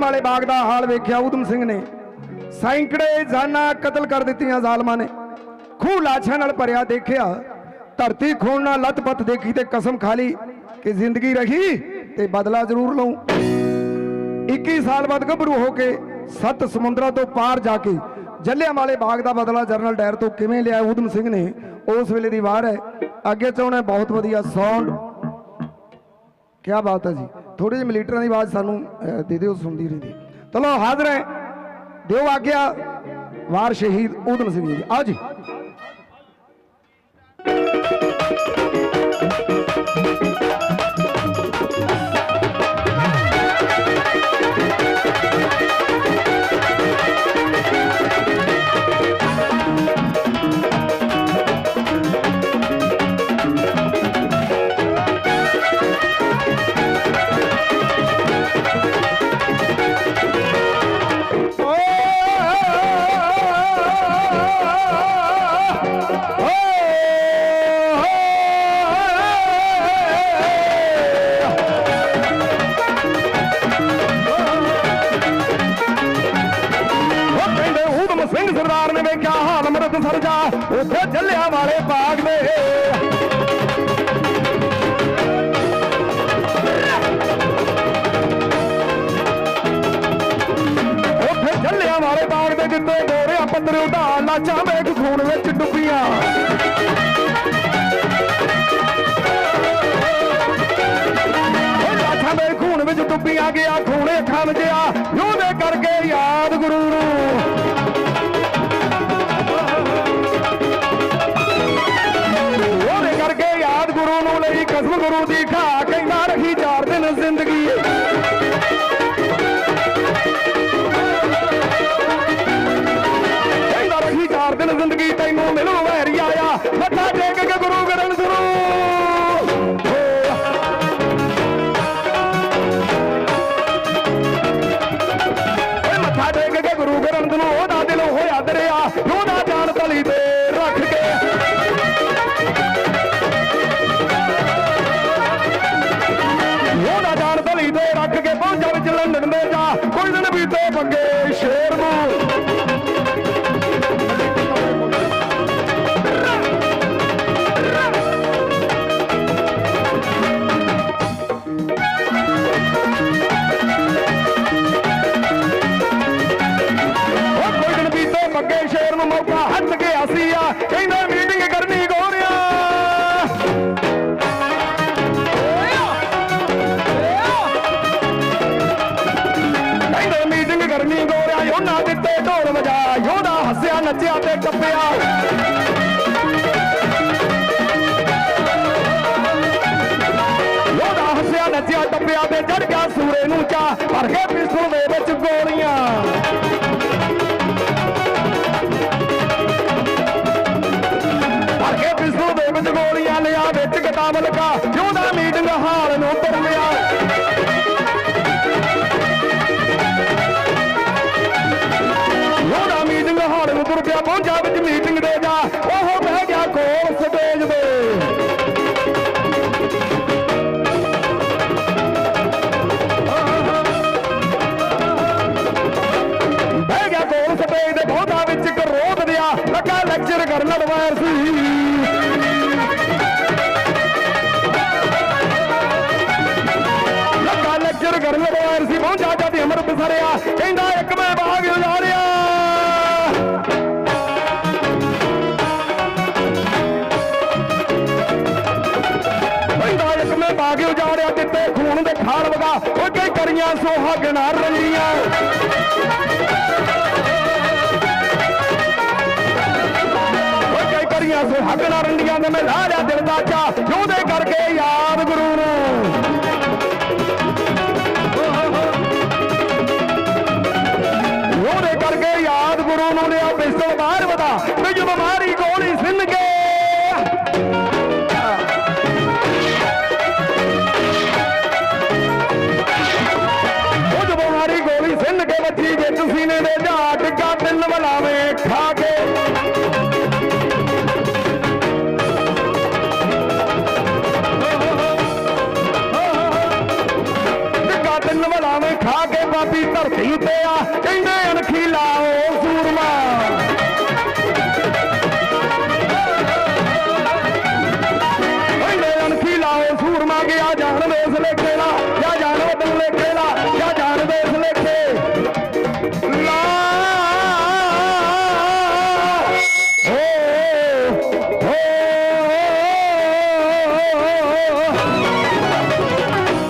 ਵਾਲੇ ਬਾਗ ਦਾ ਹਾਲ ਵੇਖਿਆ, ਊਧਮ ਸਿੰਘ ਨੇ। ਸੈਂਕੜੇ ਜਾਨਾਂ ਕਤਲ ਕਰ ਦਿੱਤੀਆਂ ਜ਼ਾਲਮਾਂ ਨੇ। ਖੂਹ ਲਾਸ਼ਾਂ ਨਾਲ ਭਰਿਆ ਦੇਖਿਆ, ਧਰਤੀ ਖੂਨ ਨਾਲ ਲੱਤ-ਪੱਤ ਦੇਖੀ ਤੇ ਕਸਮ ਖਾ ਲਈ ਕਿ ਜ਼ਿੰਦਗੀ ਰਹੀ ਤੇ ਬਦਲਾ ਜ਼ਰੂਰ ਲਊ। 21 ਸਾਲ ਬਾਅਦ ਗੱਭਰੂ ਹੋ ਕੇ ਸੱਤ ਸਮੁੰਦਰਾਂ ਤੋਂ ਪਾਰ ਜਾ ਕੇ ਜੱਲਿਆਂਵਾਲੇ ਬਾਗ ਦਾ ਬਦਲਾ ਜਰਨਲ ਡਾਇਰ ਤੋਂ ਕਿਵੇਂ ਲਿਆ, ਊਧਮ ਸਿੰਘ ਨੇ? ਉਸ ਵੇਲੇ ਦੀ ਵਾਰ ਹੈ। ਅੱਗੇ ਚਾਉਣਾ ਬਹੁਤ ਵਧੀਆ ਸਾਊਂਡ ਕੀ ਬਾਤ ਹੈ ਜੀ। ਥੋੜੀ ਜਿਹੇ ਮਲੀਟਰਾਂ ਦੀ ਆਵਾਜ਼ ਸਾਨੂੰ ਦੇ ਦਿਓ, ਸੁਣਦੀ ਰਹਿੰਦੀ। ਚਲੋ, ਹਾਜ਼ਰ ਹੈ। ਦਿਓ ਆਗਿਆ। ਵਾਰ ਸ਼ਹੀਦ ਊਧਮ ਸਿੰਘ ਜੀ ਦੀ। ਆਓ ਜੀ। ਹਾਲ ਮਰਦ ਸਰਜਾ ਉੱਥੇ ਜੱਲਿਆਂ ਵਾਲੇ ਬਾਗ ਦੇ ਉੱਥੇ ਜੱਲਿਆਂ ਵਾਲੇ ਬਾਗ ਦੇ ਜਿੱਤੇ ਗੋਰਿਆ ਪੱਤਰ ਉਡਾ ਲਾਚਾਂ ਵੇਖ ਖੂਨ ਵਿੱਚ ਡੁੱਬੀਆਂ ਉਹ ਲਾਠਾਂ ਦੇ ਖੂਨ ਵਿੱਚ ਡੁੱਬੀਆਂ ਗਿਆ ਖੂਨੇ ਖਾਨ ਜਿਆ ਕਸਮ ਗੁਰੂ ਦੀ ਖਾ ਕਹਿੰਦਾ ਰਹੀ ਚਾਰ ਦਿਨ ਜ਼ਿੰਦਗੀ। ਕਹਿੰਦਾ ਰਹੀ ਚਾਰ ਦਿਨ ਜ਼ਿੰਦਗੀ, ਤੈਨੂੰ ਮਿਲੂ ਵੈਰੀ ਆਇਆ। ਮੱਥਾ ਟੇਕ ਕੇ ਗੁਰੂ ਗ੍ਰੰਥ ਗੁਰੂ ਮੱਥਾ ਟੇਕ ਕੇ ਗੁਰੂ ਗ੍ਰੰਥ ਨੂੰ ਕਹਿੰਦਾ ਮੀਟਿੰਗ ਕਰਨੀ ਗੋਰਿਆ ਕਹਿੰਦੇ ਮੀਟਿੰਗ ਕਰਨੀ ਗੋਰਿਆ ਉਹਨਾਂ ਦਿੱਤੇ ਢੋਲ ਵਜਾ, ਯੋਧਾ ਹੱਸਿਆ, ਨੱਚਿਆ ਤੇ ਟੱਪਿਆ। ਯੋਧਾ ਹੱਸਿਆ, ਨੱਚਿਆ, ਟੱਪਿਆ ਤੇ ਚੜ ਗਿਆ ਸੂਰੇ ਨੂੰ ਚਾ। ਭਰ ਕੇ ਪਿਸਤਲ ਦੇ ਵਿੱਚ ਗੋਲੀਆਂ। ਕਿਤਾਬ ਮੀਟਿੰਗ ਹਾਲ ਨੂੰ ਤੁਰ ਲਿਆ ਯੋਧਾ ਮੀਟਿੰਗ ਹਾਲ ਨੂੰ ਤੁਰ ਪਿਆ ਪਹੁੰਚਾ ਵਿੱਚ ਮੀਟਿੰਗ ਦੇ ਜਾ, ਉਹ ਬਹਿ ਗਿਆ ਕੋਲ ਸਟੇਜ ਦੇ। ਬਹਿ ਗਿਆ ਕੋਲ ਸਟੇਜ ਦੇ ਬਹੁਤਾ ਵਿੱਚ ਇੱਕ ਰੋਧ ਦਿਆ ਲੱਗਾ ਲੈਕਚਰ ਕਰਨ ਅਡਵਾਇਰ ਸੀ। ਕਰਨ ਅਡਵਾਇਰ ਸੀ। ਪਹੁੰਚਾ ਜਦ ਅਮਰਤ ਸਰਿਆ ਕਹਿੰਦਾ ਇੱਕ ਮੈਂ ਬਾਗ ਉਜਾੜਿਆ। ਕਹਿੰਦਾ ਇੱਕ ਮੈਂ ਬਾਗ ਉਜਾੜਿਆ ਦਿੱਤੇ ਖੂਨ ਦੇ ਖਾਲ ਵਗਾ ਉਹ ਕਈ ਕਰੀਆਂ ਸੁਹਾਗਣਾ ਰੰਗੀਆਂ। ਓਏ ਕਈ ਕਰੀਆਂ ਸੋ ਹੱਕ ਨਾਲ ਰੰਡੀਆਂ ਨੇ ਮੈਂ ਲਾ ਲਿਆ ਦਿਲ ਦਾ ਚਾ ਸੀਨੇ ਦੇ ਜਾ ਟਿੱਕਾ ਖਾ ਕੇ ਟਿੱਕਾ ਤਿੰਨ ਬਲਾਵੇਂ ਖਾ ਕੇ ਬਾਬੀ ਧਰਤੀ ਤੇ ਆ, ਕਹਿੰਦੇ ਅਣਖੀਲਾ ਉਹ ਸੂਰਮਾ।